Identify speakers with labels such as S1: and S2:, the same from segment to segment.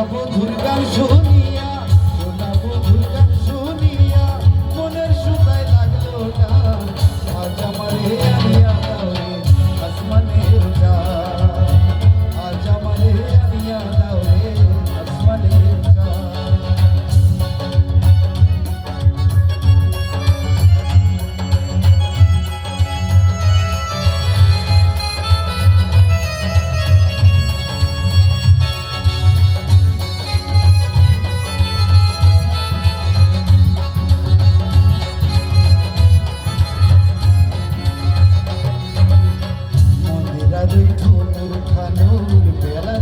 S1: নব দুর্গার শুনি I know you feel Bela.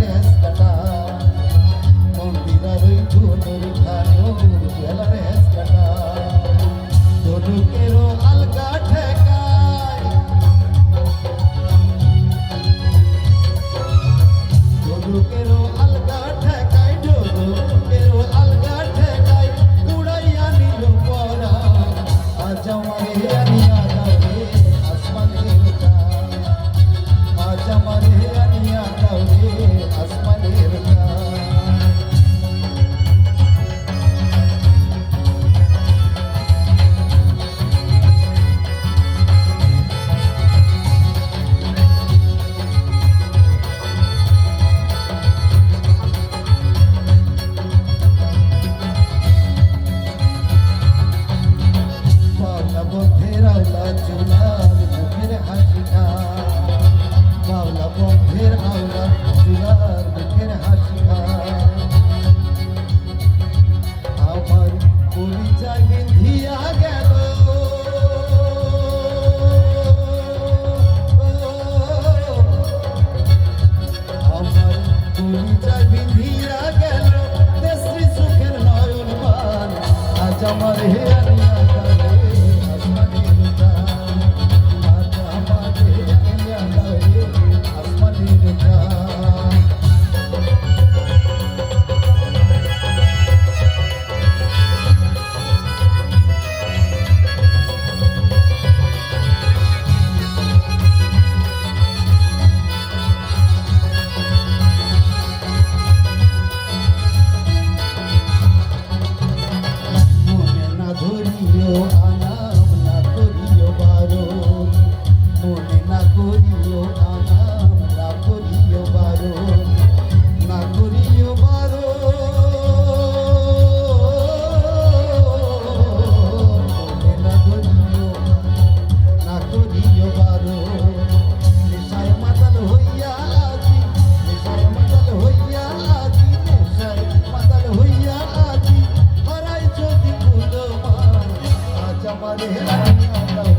S1: গন্ধের আওলা চুলার মুখের হাসি আমার পরিচয় বিধিয়া গেল। আমার পরিচয় বিধিয়া গেল। দেশি সুখের নয়ন পান আজ I'm